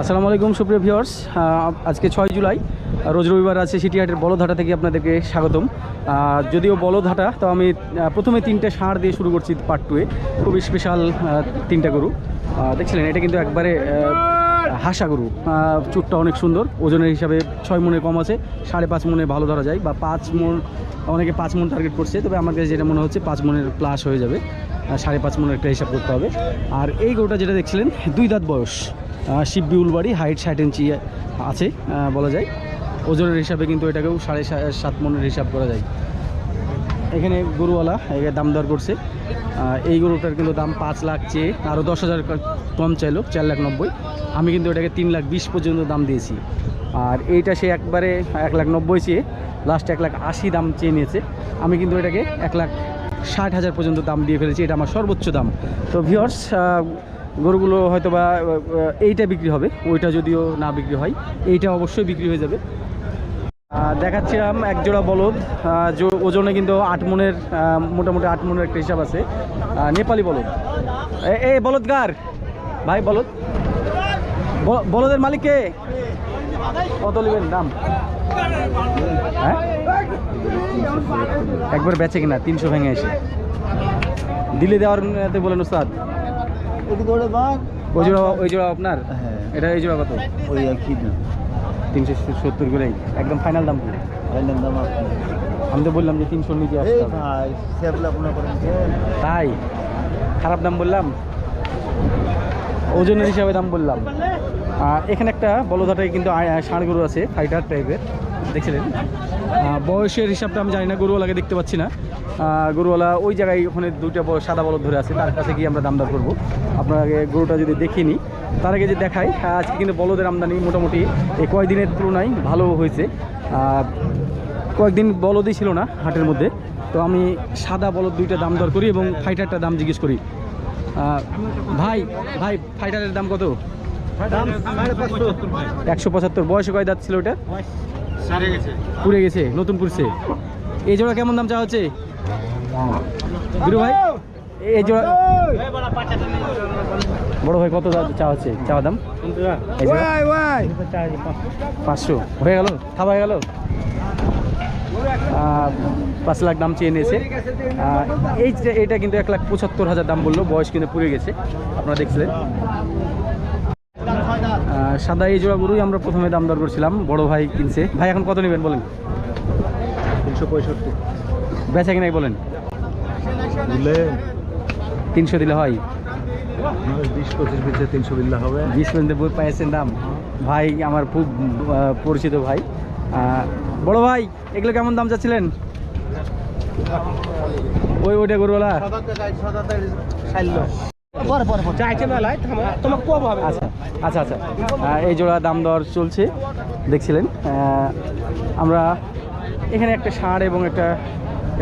আসসালামু আলাইকুম, সুপ্রিয় ভিউয়ার্স আজকে ছয় জুলাই, রোজ রবিবার আছে সিটিহাটের বলদহাটা থেকে আপনাদেরকে স্বাগতম। যদিও বলদহাটা তো আমি প্রথমে তিনটে ষাঁড় দিয়ে শুরু করছি পার্ট টুয়ে খুবই স্পেশাল তিনটা গরু। দেখছিলেন, এটা কিন্তু একবারে হাসা গরু। চুটটা অনেক সুন্দর, ওজনের হিসাবে ছয় মনে কম আছে, সাড়ে পাঁচ মনে ভালো ধরা যায়, বা পাঁচ মন, অনেকে পাঁচ মন টার্গেট করছে, তবে আমার কাছে যেটা মনে হচ্ছে পাঁচ মনের প্লাস হয়ে যাবে সাড়ে পাঁচ মনের একটা হিসাব করতে হবে। আর এই গরুটা যেটা দেখছিলেন, দুই দাঁত বয়স। শিব বিউলবাড়ি হাইট ষাট ইঞ্চি আছে বলা যায়। ওজনের হিসাবে কিন্তু এটাকেও সাড়ে সাত মনের হিসাব করা যায়। এখানে গরুওয়ালা দাম দর করছে। এই গরুটার কিন্তু দাম পাঁচ লাখ চেয়ে আরও দশ হাজার কম চাইলো, চার লাখ নব্বই। আমি কিন্তু এটাকে তিন লাখ বিশ পর্যন্ত দাম দিয়েছি। আর এইটা সে একবারে এক লাখ নব্বই চেয়ে লাস্ট এক লাখ আশি দাম চেয়ে নিয়েছে। আমি কিন্তু এটাকে এক লাখ ষাট হাজার পর্যন্ত দাম দিয়ে ফেলেছি। এটা আমার সর্বোচ্চ দাম। তো ভিওর্স গরুগুলো হয়তো বা এইটা বিক্রি হবে, ওইটা যদিও না বিক্রি হয়, এইটা অবশ্যই বিক্রি হয়ে যাবে। দেখাচ্ছিলাম এক জোড়া বলদ ওজনে কিন্তু আট মনের মোটামুটি আট মনের একটা হিসাব আছে। নেপালি বলদ। এ- বলদ কার ভাই, বলদ। বলদের মালিক কে? কত নেবেন দাম? হ্যাঁ? একবার বেচে কিনা, তিনশো ভেঙে এসে। দিলে দেওয়ার বলেন ওস্তাদ। ওই জোড়া ওই জোড়া আপনার? হ্যাঁ। এটা এই জোড়া কত? ওই একই দাম তিনশো সত্তর করেই একদম ফাইনাল দাম? ফাইনাল দাম আমি তো বললাম যে তিনশোর নিচে এই আসতে ভাই সেবলা তাই? খারাপ দাম বললাম? ওজনের হিসাবে দাম বললাম। এখানে একটা বলধাটায় কিন্তু ষাঁড় গরু আছে ফাইটার টাইপের দেখছিলেন বয়সের হিসাবটা আমি জানি না গরুওয়ালাকে দেখতে পাচ্ছি না। গরুওয়ালা ওই জায়গায় ওখানে দুইটা সাদা বলদ ধরে আছে তার কাছে গিয়ে আমরা দাম দর করব। আপনার আগে গরুটা যদি দেখিনি তার আগে যে দেখাই আজকে কিন্তু বলদের আমদানি মোটামুটি এই কয়েকদিনের তুলনায় ভালো হয়েছে। কয়েকদিন বলদই ছিল না হাটের মধ্যে তো আমি সাদা বলদ দুইটা দাম দর করি এবং ফাইটারটা দাম জিজ্ঞেস করি। ভাই ভাই ফাইটারের দাম কত? একশো পঁচাত্তর বয়সে কয় দাঁত ছিল ওটা পুড়ে গেছে নতুন পুড়ছে। এই জোড়া কেমন দাম চা হচ্ছে? গুরু ভাই এই জোড়া বড় ভাই কত দাম চা হচ্ছে? চা দাম? পাঁচশো। হয়ে গেল? খাওয়া হয়ে গেল? পাঁচ লাখ দাম চেয়ে নিয়েছে। এই এটা কিন্তু এক লাখ পঁচাত্তর হাজার দাম বলল বয়স কিন্তু পুড়ে গেছে। আপনারা দেখছিলেন। সাদা এই জোড়া গরুই আমরা প্রথমে দাম দর করছিলাম বড় ভাই কিনছে। ভাই এখন কত নেবেন বলেন? তিনশো পঁয়ষট্টি। বেচা কিনাই বলেন? দিলে? তিনশো দিলে হয়। বিশ পঁচিশ বেচে তিনশো বিল্লা হবে। বিশ পর্যন্ত বই পাইছেন দাম। ভাই আমার খুব পরিচিত ভাই। বড় ভাই এগুলো কেমন দাম চাচ্ছিলেন? ওই ওইটা গরুওয়ালা? আচ্ছা আচ্ছা আচ্ছা এই জোড়া দাম দর চলছে দেখছিলেন। আমরা এখানে একটা সার এবং একটা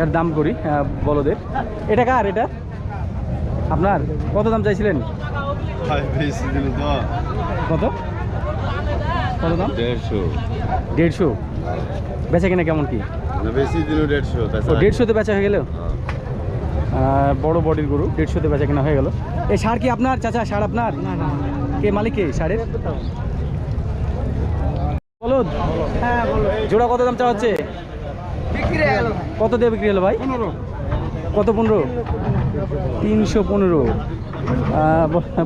এর দাম করি বলদের। এটা কার এটা? আপনার? কত দাম চাইছিলেন? কত? কত দাম? দেড়শো। দেড়শো। বেচা কিনা কেমন কি? বেশি দেড়শো দেড়শোতে বেচা হয়ে গেল? বড় বডির গরু দেড়শোতে বেচা কিনা হয়ে গেল। এই সার কি আপনার চাচা সার আপনার? কে মালিক কে সারের? বলুন জোড়া কত দাম চা হচ্ছে? কত দিয়ে বিক্রি হলো ভাই? কত পনেরো? তিনশো পনেরো।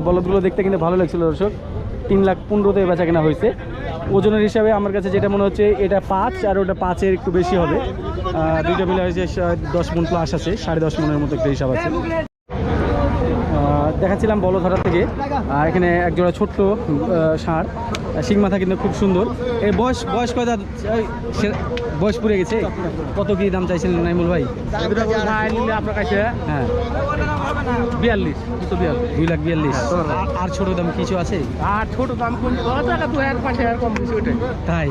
বলদগুলো দেখতে কিন্তু ভালো লাগছিল দর্শক। তিন লাখ পনেরোতে বেচা কেনা হয়েছে। ওজনের হিসাবে আমার কাছে যেটা মনে হচ্ছে এটা পাঁচ আর ওটা পাঁচের একটু বেশি হবে। দুইটা মিলে হয়েছে দশ মন প্লাস আছে সাড়ে দশ মনের মতো একটা হিসাব আছে। দেখাচ্ছিলাম ধরার থেকে এখানে একজোড়া ছোট্ট ষাঁড়। শিং মাথা কিন্তু খুব সুন্দর। এই বয়স বয়স কয় দাঁত? এই, সে- বয়স পুড়ে গেছে? কত কি দাম চাইছিলেন নাইমুল ভাই? আপনার কাছে হ্যাঁ। বিয়াল্লিশ দুশো বিয়াল্লিশ। দুই লাখ বিয়াল্লিশ। আর- আর ছোট দাম কিছু আছে? আর ছোট দাম তাই?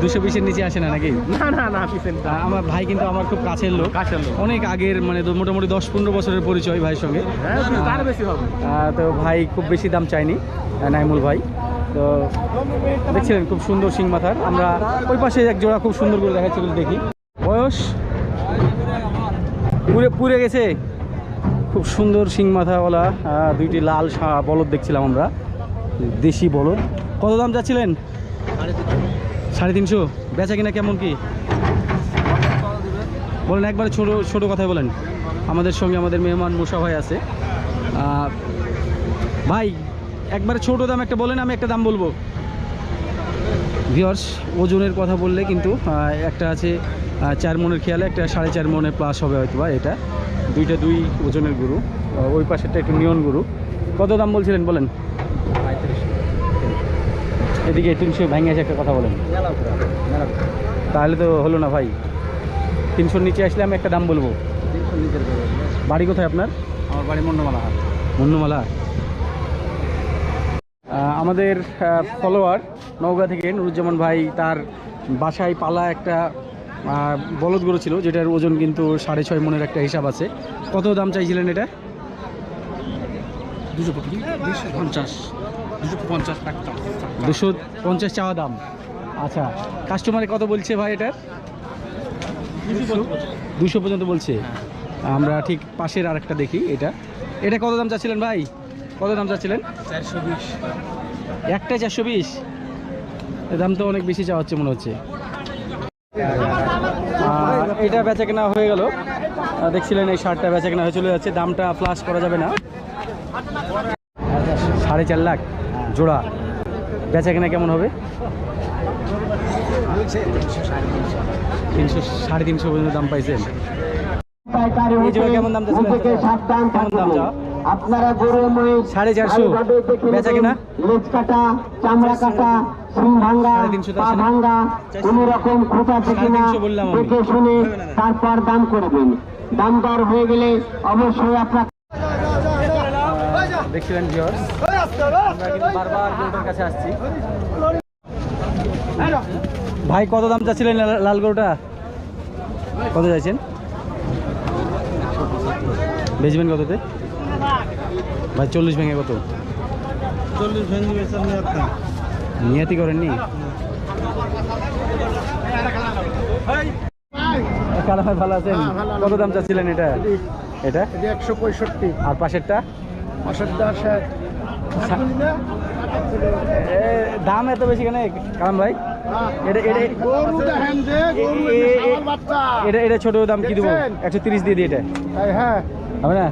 দুশো বিশের নিচে আসে না নাকি? না না না আমার ভাই কিন্তু আমার খুব কাছের লোক। কাছের লোক। অনেক আগের মানে মোটামুটি দশ পনেরো বছরের পরিচয় ভাইয়ের সঙ্গে। হ্যাঁ তার বেশি হবে। তো ভাই খুব বেশি দাম চাইনি নাইমুল ভাই। তো দেখছিলেন খুব সুন্দর সিং মাথার। আমরা ওই পাশে এক জোড়া খুব সুন্দর করে দেখাচ্ছি দেখি। বয়স? পুরে পুড়ে গেছে। খুব সুন্দর সিং মাথাওয়ালা দুইটি লাল বলদ দেখছিলাম আমরা। দেশি বলদ। কত দাম যাচ্ছিলেন সাড়ে তিনশো। বেচা কিনা কেমন কি? বলেন, একবারে ছোট ছোট কথায় বলেন। আমাদের সঙ্গে আমাদের মেহমান মুসা ভাই আছে ভাই একবারে ছোট দাম একটা বলেন আমি একটা দাম বলব। ভিওর্স ওজনের কথা বললে কিন্তু একটা আছে চার মনের খেয়ালে একটা সাড়ে চার মনে প্লাস হবে হয়তো বা এটা। দুইটা দুই ওজনের গরু ওই পাশেরটা একটু নিয়ন গরু। কত দাম বলছিলেন বলেন? এদিকে তিনশো ভেঙে এসে একটা কথা বলেন। তাহলে তো হলো না ভাই। তিনশোর নিচে আসলে আমি একটা দাম বলব। বাড়ি কোথায় আপনার? আমার বাড়ি মন্ডমালা আহ, আমাদের ফলোয়ার নওগাঁ থেকে নুরুজ্জামান ভাই তার বাসায় পালা একটা বলদ গরু ছিল যেটার ওজন কিন্তু সাড়ে ছয় মনের একটা হিসাব আছে। কত দাম চাইছিলেন এটা? দুশো পঞ্চাশ। দুশো পঞ্চাশ দুশো পঞ্চাশ চাওয়া দাম। আচ্ছা কাস্টমারে কত বলছে ভাই এটার? দুশো পর্যন্ত বলছে। আমরা ঠিক পাশের আরেকটা দেখি এটা। এটা কত দাম চাচ্ছিলেন ভাই? কত দাম চাচ্ছিলেন? চারশো বিশ। একটা চারশো বিশ। দাম তো অনেক বেশি চাওয়া হচ্ছে মনে হচ্ছে। আর এটা বেচা কেনা হয়ে গেল। দেখছিলেন এই শার্টটা বেচা কেনা হয়ে চলে যাচ্ছে। দামটা ফ্লাশ করা যাবে না। সাড়ে চার লাখ জোড়া। বেচা কেনা কেমন হবে? তিনশো, সাড়ে তিনশো পর্যন্ত দাম পাইছেন। কেমন দাম চাচ্ছিলেন? কেমন দাম। চাওয়া? আপনারা গরু মহিষ সাড়ে চারশো। বেচা কিনা? লেজ কাটা চামড়া কাটা সিং ভাঙ্গা পা ভাঙ্গা কোন রকম খুঁটা আছে কিনা দেখে শুনে তারপর দাম করবেন দাম দর হয়ে গেলে অবশ্যই আপনার দেখছিলেন ভিওর আমরা কিন্তু বারবার গরুটার কাছে আসছি। ভাই কত দাম চাচ্ছিলেন লাল- লাল গরুটা? কত চাইছেন? বেচবেন কততে? ভাই চল্লিশ ভেঙে কত? চল্লিশ ভেঙে নিয়াতি করেননি? কালা ভাই ভালো আছেন? কত দাম চাচ্ছিলেন এটা? এটা? একশো পঁয়ষট্টি। আর পাশেরটা? অসাধ্য এ, দাম এত বেশি কেন? কালাম ভাই এটা এটা ছোট দাম কি দেবো? একশো তিরিশ দিয়ে দিই এটা? হ্যাঁ। হবে না।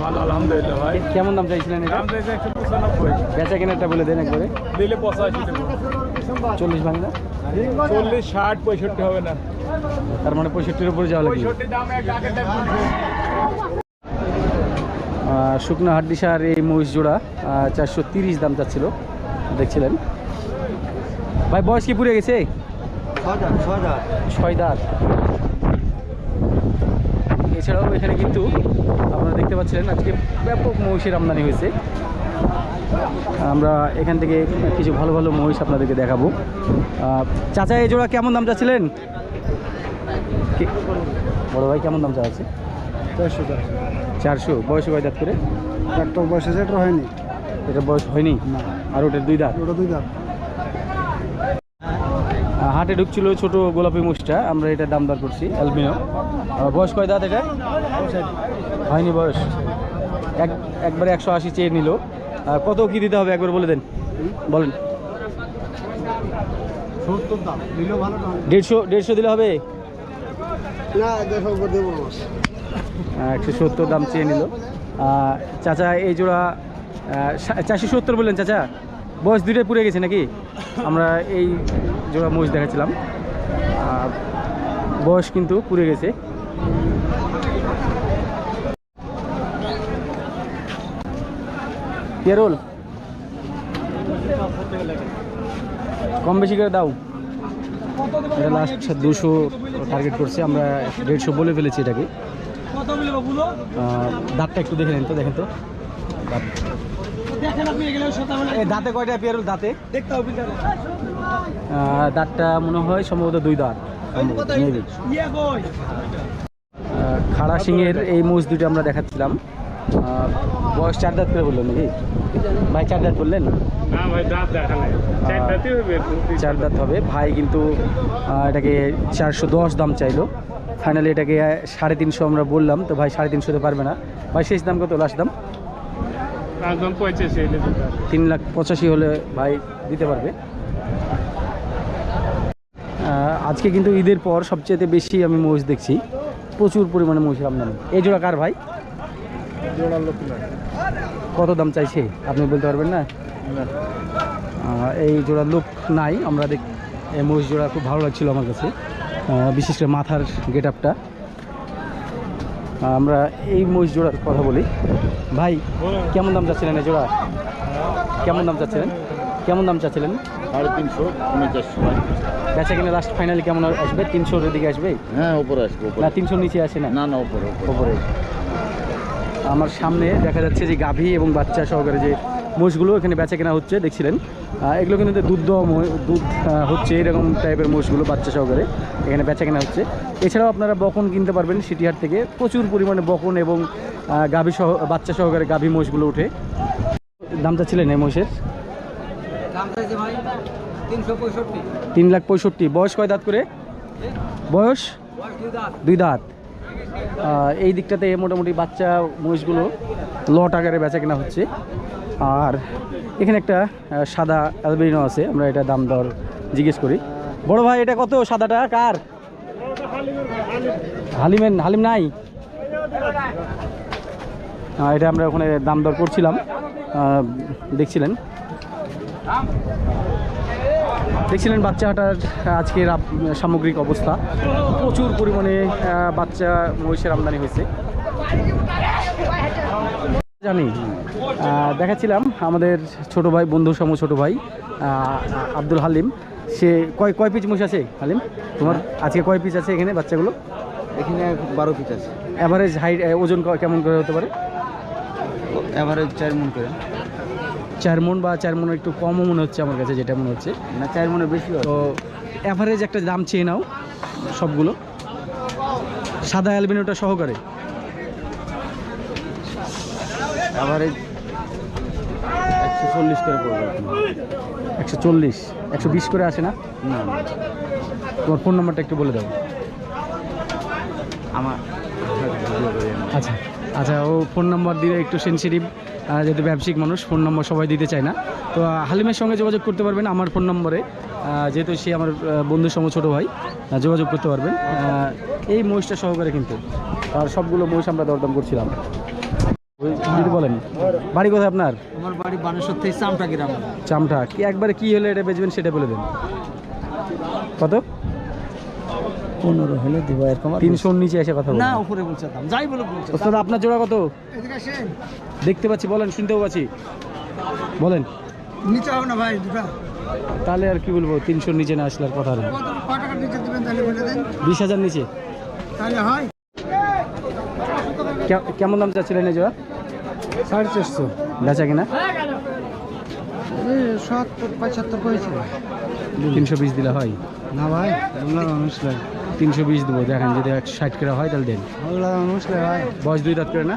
ভালো আলহামদুলিল্লাহ ভাই। কেমন দাম চাইছিলেন এটা? দাম চাইছে একশো পঁচানব্বই। বেচা কেনাটা বলে দেন একবারে। দিলে পঁচাশি চল্লিশ ভাঙা চল্লিশ ষাট পঁয়ষট্টি হবে না। তার মানে পঁয়ষট্টির উপরে যাওয়া লাগবে। শুকনো হাড্ডি সার এই মহিষ জোড়া চারশো তিরিশ দাম চাচ্ছিল। দেখছিলেন? ভাই বয়স কি পুড়ে গেছে? ছয় দাঁত। এছাড়াও এখানে কিন্তু আপনারা দেখতে পাচ্ছিলেন আজকে ব্যাপক মহিষের আমদানি হয়েছে। আমরা এখান থেকে কিছু ভালো ভালো মহিষ আপনাদেরকে দেখাবো। চাচা এই জোড়া কেমন দাম চাচ্ছিলেন? বড় ভাই কেমন দাম চাচ্ছে? চারশো চারশো। বয়স কয় দাঁত করে? একটা বয়স আছে এটা হয়নি। এটা বয়স হয়নি? আর ওটার দুই দাঁত? ওটা দুই আহ, হাটে ঢুকছিল ছোট গোলাপি মুষটা আমরা এটা দাম দর করছি অ্যালবিনো। আহ, বয়স কয় দাঁত এটা? হয়নি বয়স। এক একবারে একশো আশি চেয়ে নিল। কত কি দিতে হবে একবার বলে দেন। বলেন। দেড়শো দেড়শো দিলে হবে? একশো সত্তর দাম চেয়ে নিল। চাচা এই জোড়া চারশো সত্তর বললেন চাচা? বয়স দুইটাই পুড়ে গেছে নাকি? আমরা এই জোড়া মহিষ দেখাচ্ছিলাম। বয়স কিন্তু পুড়ে গেছে। পেরোল কম বেশি করে দাও। এটা লাস্ট দুশো টার্গেট করছে। আমরা দেড়শো বলে ফেলেছি এটাকে। দাঁতটা একটু দেখে নেন তো, দেখেন তো। দাঁত দাঁতে কয়টা পেয়ারুল দাঁতে? দাঁতটা মনে হয় সম্ভবত দুই দাঁত। খাড়া সিংয়ের এই মোষ দুটো আমরা দেখাচ্ছিলাম। বয়স চার দাঁত করে বললেন নাকি? ভাই চার দাঁত বললেন? না ভাই দাঁত দেখা নাই। চার দাঁতই হবে চার দাঁত হবে। ভাই কিন্তু এটাকে চারশো দশ দাম চাইলো। ফাইনালি এটাকে সাড়ে তিনশো আমরা বললাম তো ভাই সাড়ে তিনশোতে পারবে না। ভাই শেষ দাম কত? লাস্ট দাম? একদম তিন লাখ পঁচাশি হলে ভাই দিতে পারবে। আজকে কিন্তু ঈদের পর সবচেয়ে বেশি আমি মহিষ দেখছি। প্রচুর পরিমাণে মহিষের আমদানি। এই জোড়া কার ভাই? কত দাম চাইছে? আপনি বলতে পারবেন না। এই জোড়ার লোক নাই। আমরা দেখ এই মহিষ জোড়া খুব ভালো লাগছিল আমার কাছে। বিশেষ করে মাথার গেট আপটা আমরা এই মহিষ জোড়ার কথা বলি। ভাই কেমন দাম চাচ্ছিলেন এই জোড়া? কেমন দাম চাচ্ছিলেন? কেমন দাম চাচ্ছিলেন? সাড়ে তিনশো পঞ্চাশশো বেচা কিনে লাস্ট ফাইনালি কেমন আসবে? তিনশোর দিকে আসবে? হ্যাঁ ওপরে আসবে না তিনশোর নিচে আসে না? না না উপরে ওপরে। ওপরে। আমার সামনে দেখা যাচ্ছে যে গাভী এবং বাচ্চা সহকারে যে মোষগুলো এখানে বেচা কেনা হচ্ছে দেখছিলেন। এগুলো কিন্তু দুধ দুধ হচ্ছে এরকম টাইপের মোষগুলো বাচ্চা সহকারে এখানে বেচা কেনা হচ্ছে। এছাড়াও আপনারা বকন কিনতে পারবেন সিটিহাট থেকে। প্রচুর পরিমাণে বকন এবং গাভী সহ বাচ্চা সহকারে গাভী মোষগুলো ওঠে। দামটা ছিলেন এই মোষের? তিন লাখ পঁয়ষট্টি। বয়স কয় দাঁত করে? বয়স? দুই দাঁত। এই দিকটাতে মোটামুটি বাচ্চা মহিষগুলো লট আকারে বেচা কেনা হচ্ছে। আর এখানে একটা সাদা অ্যালবিনো আছে, আমরা এটা দাম দর জিজ্ঞেস করি। বড় ভাই, এটা কত সাদাটা? কার? হালিমেন হালিম নাই? এটা আমরা ওখানে দাম দর করছিলাম। দেখছিলেন। দেখছিলেন বাচ্চা হাটার আজকের সামগ্রিক অবস্থা। প্রচুর পরিমাণে বাচ্চা মহিষের আমদানি হয়েছে। জানি দেখাচ্ছিলাম আমাদের ছোট ভাই বন্ধু সম ছোট ভাই আব্দুল হালিম। সে কয় কয় পিস মহিষ আছে হালিম? তোমার আজকে কয় পিস আছে এখানে বাচ্চাগুলো? এখানে বারো পিস আছে। অ্যাভারেজ হাইট ওজন কেমন করে হতে পারে? অ্যাভারেজ চার মন করে। চার মন বা চার মন একটু কমও মনে হচ্ছে আমার কাছে যেটা মনে হচ্ছে। না চার মনে বেশি তো অ্যাভারেজ একটা দাম চেয়ে নাও সবগুলো। সাদা অ্যালবিনোটা সহকারে। এভারেজ একশো চল্লিশ করে পড়বে। একশো চল্লিশ? একশো বিশ করে আসে না? না না। তোমার ফোন নাম্বারটা একটু বলে দাও। আমার আচ্ছা আচ্ছা ও ফোন নাম্বার দিলে একটু সেন্সিটিভ যেহেতু ব্যবসায়িক মানুষ ফোন নম্বর সবাই দিতে চায় না। তো হালিমের সঙ্গে যোগাযোগ করতে পারবেন আমার ফোন নম্বরে যেহেতু সে আমার বন্ধুর সঙ্গে ছোটো ভাই যোগাযোগ করতে পারবেন। এই মহিষটা সহকারে কিন্তু। আর সবগুলো মহিষ আমরা দরদাম করছিলাম। যদি বলেন। বাড়ি কোথায় আপনার? আমার বাড়ি বানেশ্বর থেকে চামটা গ্রাম। চামটা। কি একবারে কি হলে এটা বেচবেন সেটা বলে দেন। কত? পনেরো হলে দিব এরকম তিনশোর নিচে এসে কথা না উপরে বলছে দাম যাই বলে বলছে। ওস্তাদ আপনার জোড়া কত? দেখতে পাচ্ছি বলেন শুনতেও পাচ্ছি। বলেন। নিচে হবে না ভাই দুটা। তাহলে আর কি বলব তিনশোর নিচে না আসলে আর কথা নেই কত? কয় টাকার নিচে দেবেন তাহলে বলে দেন। বিশ হাজার নিচে। তাহলে হয়। কেমন দাম চাচ্ছিলেন এই জোড়া? সাড়ে চারশো। বেচা কিনা? সত্তর পঁচাত্তর করেছিল তিনশো বিশ দিলে হয়। না ভাই আমরা মানুষ লাই তিনশো বিশ দেবো। দেখেন যদি একশো ষাট করে হয় তাহলে দেন। বয়স দুই দাঁত করে না?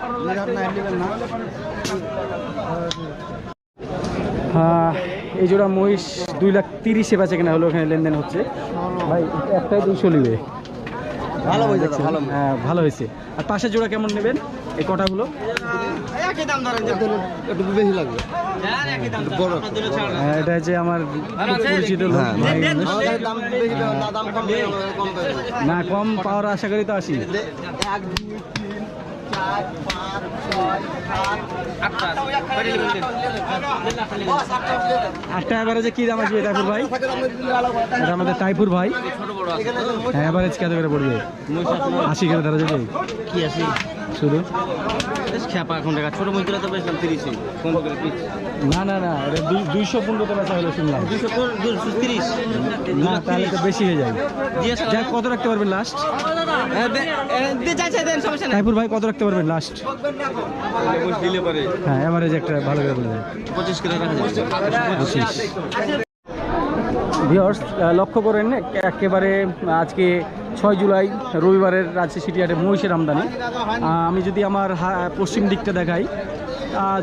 হ্যাঁ এই জোড়া মহিষ দুই লাখ তিরিশে বেচা কেনা হলো ওখানে লেনদেন হচ্ছে। ভাই একটাই দুইশো নিবে ভালো হয়েছে? ভালো হ্যাঁ ভালো হয়েছে। আর পাশের জোড়া কেমন নেবেন? এই কটাগুলো? একটু বেশি লাগবে। বড়। হ্যাঁ, এটা হচ্ছে আমার পরিচিত হ্যাঁ। দাম দাম না কম পাওয়ার আশা করি তো আসি। একটা অ্যাভারেজে কি দাম আসবে ভাই? এটা আমাদের ভাই। হ্যাঁ অ্যাভারেজ কত করে পড়বে? আশি করে ধরা যাবে। কি আছে শুধু? খেপা এখন টাকা। ছোট মুখ তো তিরিশে করে না না না এটা দুই- দুইশো পনেরোতে বেচা হলো শুনলাম। না তাহলে তো বেশি হয়ে যায় যাক কত রাখতে পারবেন লাস্ট টাইপুর ভাই কত রাখতে পারবেন লাস্ট হ্যাঁ অ্যাভারেজ একটা ভালো করে বলে পঁচিশ কিলো ভিওর্স লক্ষ্য করেন এক- একেবারে আজকে ছয় জুলাই রবিবারের রাজশাহী সিটিহাটে মহিষের আমদানি। আমি যদি আমার হা- পশ্চিম দিকটা দেখাই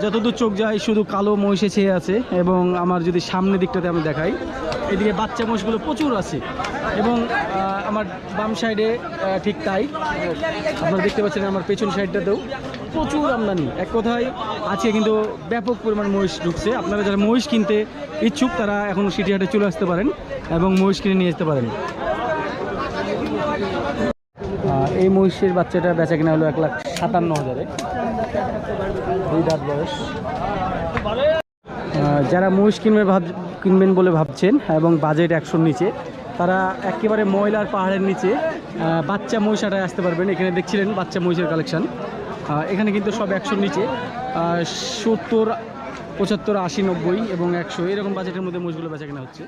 যতদূর চোখ যায়, শুধু কালো মহিষে ছেয়ে আছে এবং আমার যদি সামনের দিকটাতে আমি দেখাই, এদিকে বাচ্চা মহিষগুলো প্রচুর আছে এবং আমার বাম সাইডে ঠিক তাই, আপনারা দেখতে পাচ্ছেন আমার পেছন সাইডটাতেও প্রচুর আমদানি। এক কথায়, আজকে কিন্তু ব্যাপক পরিমাণ মহিষ ঢুকছে। আপনারা যারা মহিষ কিনতে ইচ্ছুক, তারা এখন সিটি হাটে চলে আসতে পারেন এবং মহিষ কিনে নিয়ে যেতে পারেন। এই মহিষের বাচ্চাটা বেচা কিনা হলো এক লাখ সাতান্ন হাজারে। দুই বয়স। যারা মহিষ কিনবে ভাব কিনবেন বলে ভাবছেন এবং বাজেট একশোর নিচে, তারা একেবারে ময়লার পাহাড়ের নিচে বাচ্চা মহিষাটায় আসতে পারবেন। এখানে দেখছিলেন বাচ্চা মহিষের কালেকশন এখানে কিন্তু সব একশোর নিচে সত্তর, পঁচাত্তর, আশি, নব্বই এবং একশো, এরকম বাজেটের মধ্যে মহিষগুলো বেচা কেনা হচ্ছে।